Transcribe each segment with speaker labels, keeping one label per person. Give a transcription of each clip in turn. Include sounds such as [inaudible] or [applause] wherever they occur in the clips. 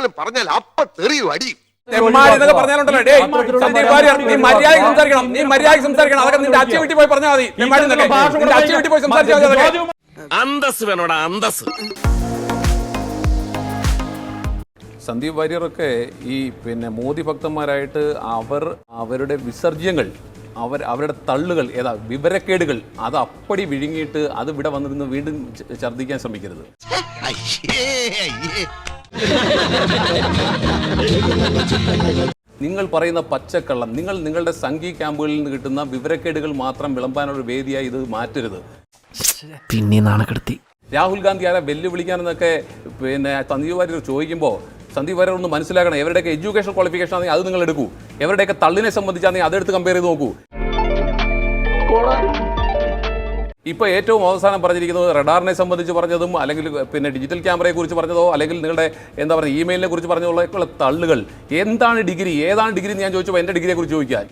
Speaker 1: എന്തെങ്കിലും പറഞ്ഞാൽ അപ്പ തെറിയും അടിയും.
Speaker 2: എന്നൊക്കെ പറഞ്ഞാലുണ്ടല്ലോ. വാര്യർ നീ മര്യാദയ്ക്ക് സംസാരിക്കണം. നീ മര്യാദയ്ക്ക് സംസാരിക്കണം. അതൊക്കെ നിന്റെ അച്ഛൻ വീട്ടിൽ പോയി പറഞ്ഞാൽ മതി. തെമ്മാടി എന്നൊക്കെ. നിന്റെ അച്ഛൻ വീട്ടിൽ പോയി സംസാരിച്ചാൽ മതി അതൊക്കെ.
Speaker 3: അന്തസ് വേണോടാ അന്തസ്.
Speaker 4: സന്ദീപ് വാര്യറൊക്കെ ഈ പിന്നെ മോദി ഭക്തന്മാരായിട്ട് അവർ അവരുടെ വിസർജ്യങ്ങൾ അവർ അവരുടെ തള്ളുകൾ ഏതാ വിവരക്കേടുകൾ അത് അപ്പടി വിഴുങ്ങിയിട്ട് അത് ഇവിടെ വന്നിരുന്ന് വീണ്ടും ഛർദ്ദിക്കാൻ ശ്രമിക്കരുത്. നിങ്ങൾ പറയുന്ന പച്ചക്കള്ളം നിങ്ങൾ നിങ്ങളുടെ സംഘി ക്യാമ്പുകളിൽ നിന്ന് കിട്ടുന്ന വിവരക്കേടുകൾ മാത്രം വിളമ്പാനുള്ള വേദിയായി ഇത് മാറ്റരുത്.
Speaker 5: പിന്നെ നാണക്കെടുത്തി
Speaker 4: രാഹുൽ ഗാന്ധി ആരെ വെല്ലുവിളിക്കാനെന്നൊക്കെ പിന്നെ സന്ദീപ് വാര്യർ ചോദിക്കുമ്പോൾ സന്ദീപ് വാര്യർ ഒന്ന് മനസ്സിലാക്കണം എവരുടെയൊക്കെ എഡ്യൂക്കേഷൻ ക്വാളിഫിക്കേഷൻ ആണെങ്കിൽ അത് നിങ്ങൾ എടുക്കൂ. എവരുടെയൊക്കെ തള്ളിനെ സംബന്ധിച്ചാണെങ്കിൽ അതെടുത്ത് കമ്പയർ ചെയ്ത് നോക്കൂ. ഇപ്പൊ ഏറ്റവും അവസാനം പറഞ്ഞിരിക്കുന്നത് റഡാറിനെ സംബന്ധിച്ച് പറഞ്ഞതും അല്ലെങ്കിൽ പിന്നെ ഡിജിറ്റൽ ക്യാമറയെ കുറിച്ച് പറഞ്ഞതോ അല്ലെങ്കിൽ നിങ്ങളുടെ എന്താ പറയുക ഇമെയിലിനെ കുറിച്ച് പറഞ്ഞതുള്ള തള്ളുകൾ. എന്താണ് ഡിഗ്രി? ഏതാണ് ഡിഗ്രി ഞാൻ ചോദിച്ചപ്പോൾ എന്റെ ഡിഗ്രിയെ കുറിച്ച് ചോദിക്കാൻ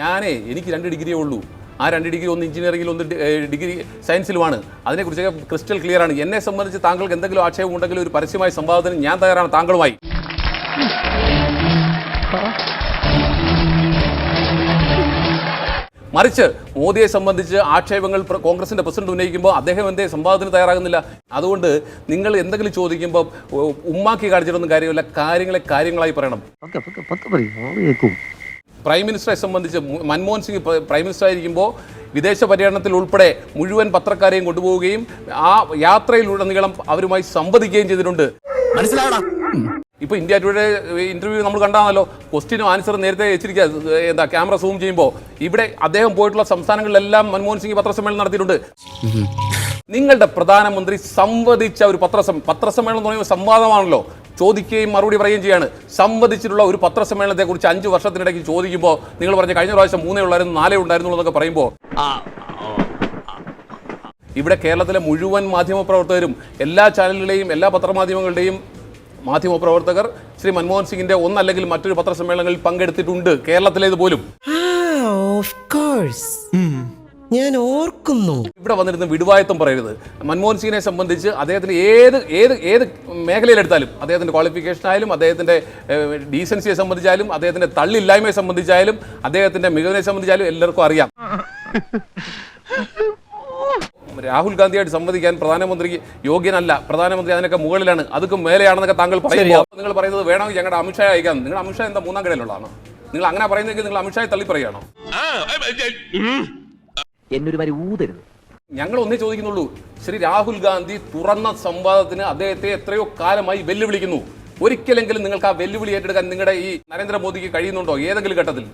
Speaker 4: ഞാനേ എനിക്ക് രണ്ട് ഡിഗ്രിയേ ഉള്ളൂ. ആ രണ്ട് ഡിഗ്രി ഒന്ന് എഞ്ചിനീയറിംഗിൽ ഒന്ന് ഡിഗ്രി സയൻസിലുമാണ് അതിനെക്കുറിച്ചൊക്കെ ക്രിസ്റ്റൽ ക്ലിയർ ആണ്. എന്നെ സംബന്ധിച്ച് താങ്കൾക്ക് എന്തെങ്കിലും ആക്ഷേപം ഉണ്ടെങ്കിൽ ഒരു പരസ്യമായ സംവാദത്തിന് ഞാൻ തയ്യാറാണ്. താങ്കളുമായി. മറിച്ച് മോദിയെ സംബന്ധിച്ച് ആക്ഷേപങ്ങൾ കോൺഗ്രസിന്റെ കോൺഗ്രസിന്റെ പ്രസിഡന്റ് ഉന്നയിക്കുമ്പോൾ അദ്ദേഹം എന്തേ സംവാദത്തിന് തയ്യാറാകുന്നില്ല. അതുകൊണ്ട് നിങ്ങൾ എന്തെങ്കിലും ചോദിക്കുമ്പോൾ ഉമ്മാക്കി കാണിച്ചിട്ടൊന്നും കാര്യമില്ല. കാര്യങ്ങളെ കാര്യങ്ങളായി പറയണം. പ്രൈം മിനിസ്റ്ററെ സംബന്ധിച്ച് മൻമോഹൻ സിംഗ് പ്രൈം മിനിസ്റ്റർ ആയിരിക്കുമ്പോൾ വിദേശ പര്യടനത്തിൽ ഉൾപ്പെടെ മുഴുവൻ പത്രക്കാരെയും കൊണ്ടുപോവുകയും ആ യാത്രയിലുടനീളം അവരുമായി സംവദിക്കുകയും ചെയ്തിട്ടുണ്ട്.
Speaker 3: മനസ്സിലാവടാ
Speaker 4: ഇപ്പൊ ഇന്ത്യ ടുഡേ ഇന്റർവ്യൂ നമ്മൾ കണ്ടാണല്ലോ. ക്വസ്റ്റിനും ആൻസറും നേരത്തെ വെച്ചിരിക്കുക എന്താ ക്യാമറ സൂം ചെയ്യുമ്പോൾ ഇവിടെ അദ്ദേഹം പോയിട്ടുള്ള സംസ്ഥാനങ്ങളിലെല്ലാം മൻമോഹൻ സിംഗ് പത്രസമ്മേളനം നടത്തിയിട്ടുണ്ട്. നിങ്ങളുടെ പ്രധാനമന്ത്രി സംവദിച്ച ഒരു പത്രസം പത്രസമ്മേളനം എന്ന് പറയുമ്പോൾ സംവാദമാണല്ലോ. ചോദിക്കുകയും മറുപടി പറയുകയും ചെയ്യാണ്. സംവദിച്ചിട്ടുള്ള ഒരു പത്രസമ്മേളനത്തെ കുറിച്ച് അഞ്ച് വർഷത്തിനിടയ്ക്ക് ചോദിക്കുമ്പോൾ നിങ്ങൾ പറഞ്ഞ കഴിഞ്ഞ പ്രാവശ്യം മൂന്നേ ഉള്ളായിരുന്നു നാലേ ഉണ്ടായിരുന്നു എന്നൊക്കെ പറയുമ്പോൾ ഇവിടെ കേരളത്തിലെ മുഴുവൻ മാധ്യമപ്രവർത്തകരും എല്ലാ ചാനലുകളുടെയും എല്ലാ പത്രമാധ്യമങ്ങളുടെയും മാധ്യമപ്രവർത്തകർ ശ്രീ മൻമോഹൻ സിംഗിന്റെ ഒന്നല്ലെങ്കിൽ മറ്റൊരു പത്രസമ്മേളനങ്ങളിൽ പങ്കെടുത്തിട്ടുണ്ട്. കേരളത്തിലേത് പോലും?
Speaker 5: ഓഫ് കോഴ്സ് ഞാൻ ഓർക്കുന്നു.
Speaker 4: ഇവിടെ വന്നിരുന്ന വിടുവായത്വം പറയരുത്. മൻമോഹൻ സിംഗിനെ സംബന്ധിച്ച് അദ്ദേഹത്തിന് ഏത് ഏത് ഏത് മേഖലയിലെടുത്താലും അദ്ദേഹത്തിന്റെ ക്വാളിഫിക്കേഷൻ ആയാലും അദ്ദേഹത്തിന്റെ ഡീസൻസിയെ സംബന്ധിച്ചാലും അദ്ദേഹത്തിന്റെ തള്ളില്ലായ്മയെ സംബന്ധിച്ചായാലും അദ്ദേഹത്തിന്റെ മികവിനെ സംബന്ധിച്ചാലും എല്ലാവർക്കും അറിയാം. [laughs] രാഹുൽ ഗാന്ധിയായിട്ട് സംവദിക്കാൻ പ്രധാനമന്ത്രിക്ക് യോഗ്യനല്ല. പ്രധാനമന്ത്രി അതിനൊക്കെ മുകളിലാണ്. അതൊക്കെ മേലെയാണെന്നൊക്കെ താങ്കൾ പറയുമ്പോൾ നിങ്ങൾ പറയുന്നത് വേണമെങ്കിൽ ഞങ്ങളുടെ അമിത്ഷാ അയക്കാം. നിങ്ങൾ അമിത്ഷാ എന്താ മൂന്നാം കിടയിലുള്ളതാണ്? നിങ്ങൾ അങ്ങനെ പറയുന്നെങ്കിൽ നിങ്ങൾ അമിത്ഷായെ തള്ളി പറയുകയാണോ
Speaker 6: എന്നൊരു വരി ഊതരുത്.
Speaker 4: ഞങ്ങൾ ഒന്നേ ചോദിക്കുന്നുള്ളൂ. ശ്രീ രാഹുൽ ഗാന്ധി തുറന്ന സംവാദത്തിന് അദ്ദേഹത്തെ എത്രയോ കാലമായി വെല്ലുവിളിക്കുന്നു. ഒരിക്കലെങ്കിലും നിങ്ങൾക്ക് ആ വെല്ലുവിളി ഏറ്റെടുക്കാൻ നിങ്ങളുടെ ഈ നരേന്ദ്രമോദിക്ക് കഴിയുന്നുണ്ടോ ഏതെങ്കിലും ഘട്ടത്തിൽ?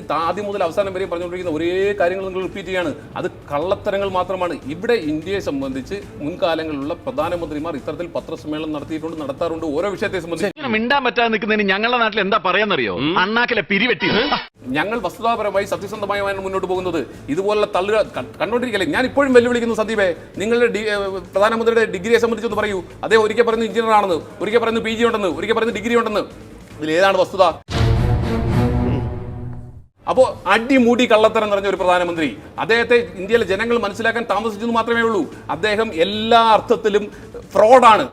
Speaker 4: ഈ ആദ്യം മുതൽ അവസാനം വരെയും പറഞ്ഞുകൊണ്ടിരിക്കുന്ന ഒരേ കാര്യങ്ങൾ നിങ്ങൾ റിപ്പീറ്റ് ചെയ്യാണ്. അത് കള്ളത്തരങ്ങൾ മാത്രമാണ്. ഇവിടെ ഇന്ത്യയെ സംബന്ധിച്ച് മുൻകാലങ്ങളിലുള്ള പ്രധാനമന്ത്രിമാർ ഇത്തരത്തിൽ പത്രസമ്മേളനം നടത്തിയിട്ടുണ്ട് നടത്താറുണ്ട് ഓരോ വിഷയത്തെ സംബന്ധിച്ച്.
Speaker 3: മിണ്ടാൻ പറ്റാതെ നിൽക്കുന്നതിന് ഞങ്ങളുടെ നാട്ടിൽ എന്താ പറയാന്നറിയോ? അണ്ണാക്കിലെ പിരിവെട്ടി.
Speaker 4: ഞങ്ങൾ വസ്തുതാപരമായി സത്യസന്ധമായാണ് മുന്നോട്ട് പോകുന്നത്. ഇതുപോലുള്ള തള്ളുക കണ്ടുകൊണ്ടിരിക്കല്ലേ കണ്ടോണ്ടിരിക്കല്ലേ? ഞാൻ ഇപ്പോഴും വെല്ലുവിളിക്കുന്നു സന്ദീപേ. നിങ്ങളുടെ പ്രധാനമന്ത്രിയുടെ ഡിഗ്രിയെ സംബന്ധിച്ചൊന്ന് പറയൂ. അതേ ഒരിക്കൽ പറയുന്നു എഞ്ചിനീയർ ആണെന്ന് ഒരിക്കൽ പറയുന്നു പി ജി ഉണ്ടെന്ന് ഒരിക്കൽ പറയുന്നു ഡിഗ്രി ഉണ്ടെന്ന്. ഇതിൽ ഏതാണ് വസ്തുത? അപ്പോ അടിമൂടി കള്ളത്തരം നിറഞ്ഞ ഒരു പ്രധാനമന്ത്രി. അദ്ദേഹത്തെ ഇന്ത്യയിലെ ജനങ്ങൾ മനസ്സിലാക്കാൻ താമസിച്ചെന്ന് മാത്രമേ ഉള്ളൂ. അദ്ദേഹം എല്ലാ അർത്ഥത്തിലും ഫ്രോഡാണ്.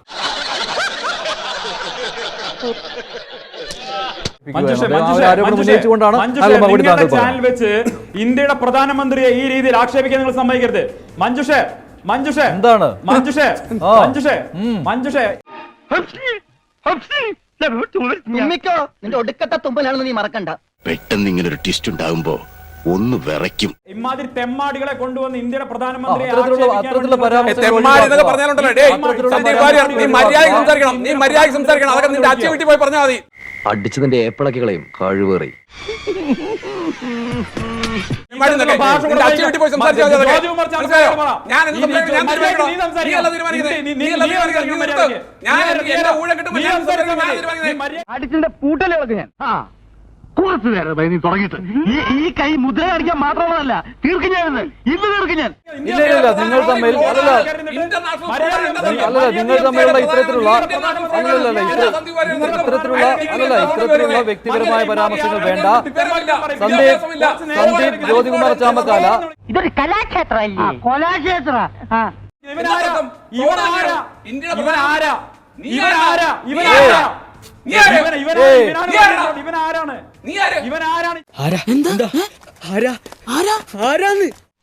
Speaker 7: ചാനൽ വെച്ച് ഇന്ത്യയുടെ പ്രധാനമന്ത്രിയെ ഈ രീതിയിൽ ആക്ഷേപിക്കാൻ നിങ്ങൾ സമ്മതിക്കരുത്. മഞ്ജുഷ മഞ്ജുഷ
Speaker 8: എന്താണ്?
Speaker 7: മഞ്ജുഷ മഞ്ജുഷേ മഞ്ജുഷ.
Speaker 6: മഞ്ജുഷ നിന്റെ ഒടുക്കത്തെ തുമ്പലാണെന്ന് നീ മറക്കണ്ട.
Speaker 3: പെട്ടെന്ന് ഇങ്ങനെ ഒരു ട്വിസ്റ്റ് ഉണ്ടാകുമ്പോ ഒന്ന് വിറയ്ക്കും.
Speaker 7: ഇമാതിരി തെമ്മാടികളെ കൊണ്ടുവന്ന് ഇന്ത്യയുടെ പ്രധാനമന്ത്രി
Speaker 8: അടിച്ചതിന്റെ
Speaker 7: ആക്ഷേപിക്കാൻ
Speaker 6: കളയും കഴിവേറി. അടിച്ചതിന്റെ പൂട്ടലുകളൊക്കെ ഞാൻ. കുറച്ചു നേരം നീ തുടങ്ങിയിട്ട് ഈ കൈ മുദ്ര കാണിക്കാൻ മാത്രമുള്ളതല്ല തീർക്കും ഞാൻ ഇന്ന് ഇന്ന് തീർക്കും ഞാൻ
Speaker 8: ഇല്ല നിങ്ങൾ തമ്മിൽ അല്ലല്ല അല്ലല്ല നിങ്ങൾ തമ്മിലുള്ള ഇത്തരത്തിലുള്ള അല്ലല്ല ഇത്തരത്തിലുള്ള അല്ലല്ല ഇത്തരത്തിലുള്ള വ്യക്തിപരമായ പരാമർശങ്ങൾ വേണ്ട സന്ദീപ് സന്ദീപ് ജ്യോതികുമാർ ചാമക്കാല
Speaker 6: ഇതൊരു കലാക്ഷേത്ര കലാക്ഷേത്ര
Speaker 7: ഇവനാരാ ഇവനാരാ ഇവനാരാ
Speaker 2: നീ
Speaker 7: ഇവനാരാ
Speaker 2: നീ
Speaker 7: ഇവനാരാ
Speaker 2: നീ ആരാ?
Speaker 7: ഇവൻ ഇവൻ
Speaker 8: ഏയ്.
Speaker 7: ഇവനാണ്
Speaker 2: നീ ആരാ?
Speaker 7: ഇവനാരാണ്?
Speaker 2: നീ ആര്?
Speaker 7: ഇവനാരാണ്?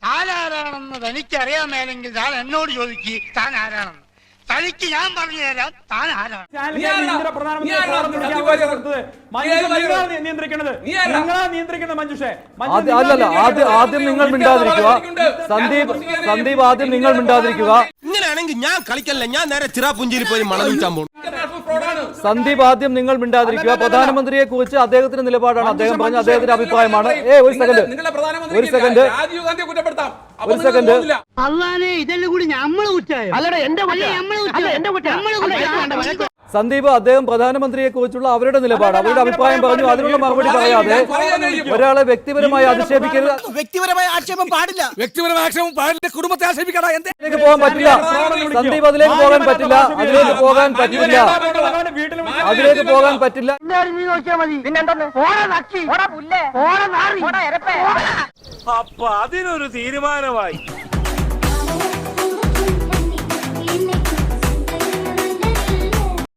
Speaker 9: താനാരാണെന്ന് തനിക്കറിയാൻ മേലെങ്കിൽ താൻ എന്നോട് ചോദിക്ക് താൻ ആരാണെന്ന്. തനിക്ക് ഞാൻ പറഞ്ഞു തരാം താൻ ആരാണ്.
Speaker 8: അല്ലല്ല ആദ്യം ആദ്യം നിങ്ങൾ മിണ്ടാതിരിക്കുക. സന്ദീപ് സന്ദീപ് ആദ്യം നിങ്ങൾ മിണ്ടാതിരിക്കുക.
Speaker 5: ഇങ്ങനെയാണെങ്കിൽ ഞാൻ കളിക്കല്ല ഞാൻ നേരെ ചിറാപുഞ്ചിയിൽ പോയി മണം പോകും.
Speaker 8: സന്ദീപ് ആദ്യം നിങ്ങൾ മിണ്ടാതിരിക്കുക. പ്രധാനമന്ത്രിയെ കുറിച്ച് അദ്ദേഹത്തിന്റെ നിലപാടാണ്. അദ്ദേഹം പറഞ്ഞ അദ്ദേഹത്തിന്റെ അഭിപ്രായമാണ്. ഏ ഒരു സെക്കൻഡ്. ഒരു സെക്കൻഡ്.
Speaker 2: രാജീവ് ഗാന്ധിയെ കുറ്റപ്പെടുത്താം
Speaker 8: ഒരു സെക്കൻഡ്.
Speaker 6: അള്ളാനെ ഇതെല്ലാം കൂടി നമ്മൾ കുറ്റായോ അല്ലടാ എന്റെ അല്ല എന്റെ കുറ്റ.
Speaker 8: സന്ദീപ് അദ്ദേഹം പ്രധാനമന്ത്രിയെ കുറിച്ചുള്ള അവരുടെ നിലപാട് അവരുടെ അഭിപ്രായം പറഞ്ഞു അതിനുള്ള മറുപടി പറയാതെ. ഒരാളെ വ്യക്തിപരമായി അധിക്ഷേപിക്കരുത്
Speaker 5: വ്യക്തിപരമായ ആക്ഷേപം പാടില്ല. വ്യക്തിപരമായ ആക്ഷേപം പാടില്ല. കുടുംബത്തെ ആക്ഷേപിക്കടാ. എന്തേ?
Speaker 8: അതിലേക്ക് പോകാൻ പറ്റില്ല. സന്ദീപ് അതിലേക്ക് പോകാൻ പറ്റില്ല. അതിലേക്ക് പോകാൻ പറ്റില്ല. അതിലേക്ക് പോകാൻ പറ്റില്ല.
Speaker 6: നീ നോക്കിയാ മതി. പിന്നെന്താ ഓടാ നക്ഷി. ഓടാ പുല്ലേ. ഓടാ നാറി. ഓടാ എരപ്പേ.
Speaker 5: അപ്പൊ അതിനൊരു തീരുമാനമായി.